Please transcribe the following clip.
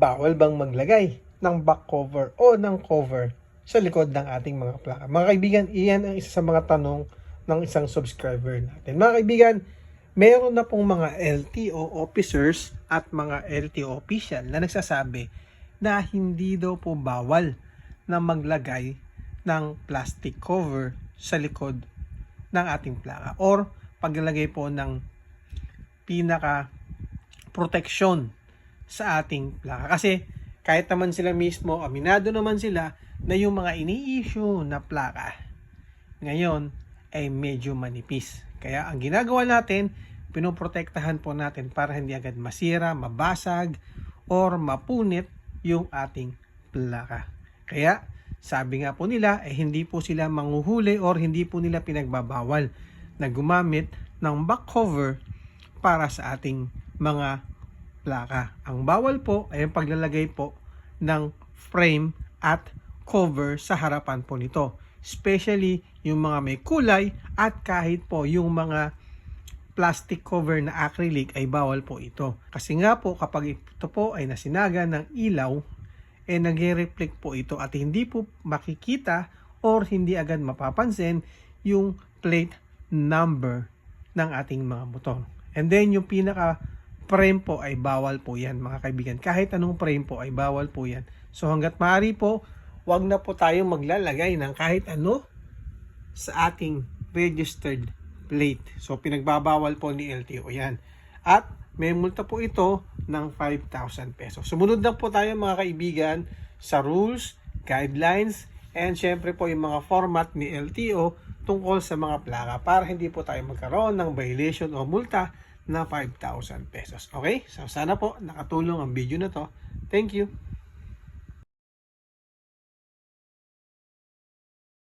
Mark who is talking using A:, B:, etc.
A: bawal bang maglagay ng back cover o ng cover sa likod ng ating mga plaka. Mga kaibigan, iyan ang isa sa mga tanong ng isang subscriber natin. Mga kaibigan, meron na pong mga LTO officers at mga LTO official na nagsasabi na hindi daw po bawal na maglagay ng plastic cover sa likod ng ating plaka or paglalagay po ng pinaka protection sa ating plaka. Kasi kahit naman sila mismo, aminado naman sila na yung mga ini-issue na plaka ngayon ay medyo manipis. Kaya ang ginagawa natin, pinoprotektahan po natin para hindi agad masira, mabasag, or mapunit yung ating plaka. Kaya sabi nga po nila, eh hindi po sila manguhuli or hindi po nila pinagbabawal na gumamit ng back cover para sa ating mga plaka. Ang bawal po ay ang paglalagay po ng frame at cover sa harapan po nito. Especially yung mga may kulay at kahit po yung mga plastic cover na acrylic ay bawal po ito. Kasi nga po kapag ito po ay nasinaga ng ilaw, eh nagre-reflect po ito at hindi po makikita or hindi agad mapapansin yung plate number ng ating mga motor. And then yung pinaka frame po ay bawal po yan mga kaibigan. Kahit anong frame po ay bawal po yan. So hanggat maaari po, wag na po tayong maglalagay ng kahit ano sa ating registered plate. So pinagbabawal po ni LTO yan. At may multa po ito ng 5,000 pesos. Sumunod lang po tayo mga kaibigan sa rules, guidelines, and syempre po yung mga format ni LTO tungkol sa mga plaka para hindi po tayo magkaroon ng violation o multa na 5,000 pesos. Okay? So sana po nakatulong ang video na to. Thank you.